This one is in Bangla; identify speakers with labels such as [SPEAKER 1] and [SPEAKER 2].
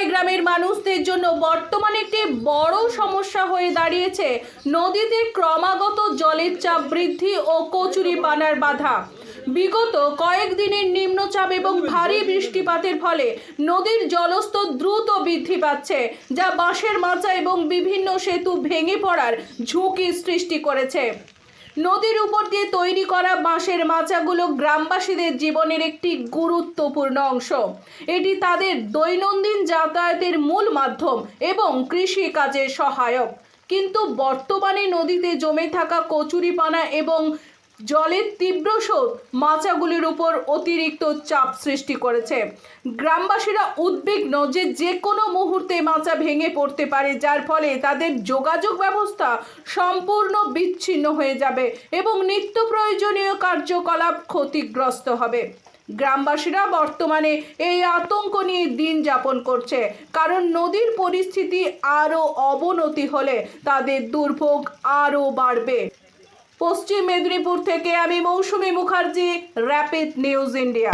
[SPEAKER 1] ছয় গ্রামের মানুষদের জন্য বর্তমানে একটি বড় সমস্যা হয়ে দাঁড়িয়েছে। নদীতে ক্রমাগত জলের চাপ বৃদ্ধি ও কচুরি পানার বাধা। বিগত কয়েকদিনের নিম্নচাপ এবং ভারী বৃষ্টিপাতের ফলে নদীর জলস্তর দ্রুত বৃদ্ধি পাচ্ছে, যা বাঁশের মাচা এবং বিভিন্ন সেতু ভেঙে পড়ার ঝুঁকি সৃষ্টি করেছে। নদীর উপর দিয়ে তৈরি করা বাঁশের মাচাগুলো গ্রামবাসীদের জীবনের একটি গুরুত্বপূর্ণ অংশ। এটি তাদের দৈনন্দিন যাতায়াতের মূল মাধ্যম এবং কৃষি কাজের সহায়ক। কিন্তু বর্তমানে নদীতে জমে থাকা কচুরিপানা এবং জলের তীব্র স্রোত মাচাগুলির উপর অতিরিক্ত চাপ সৃষ্টি করেছে। গ্রামবাসীরা উদ্বিগ্ন যে যে কোনো মুহূর্তে মাচা ভেঙে পড়তে পারে, যার ফলে তাদের যোগাযোগ ব্যবস্থা সম্পূর্ণ বিচ্ছিন্ন হয়ে যাবে এবং নিত্য প্রয়োজনীয় কার্যকলাপ ক্ষতিগ্রস্ত হবে। গ্রামবাসীরা বর্তমানে এই আতঙ্ক নিয়ে দিন যাপন করছে, কারণ নদীর পরিস্থিতি আরও অবনতি হলে তাদের দুর্ভোগ আরও বাড়বে। পশ্চিম মেদিনীপুর থেকে আমি Mousumi Mukherjee rapid news India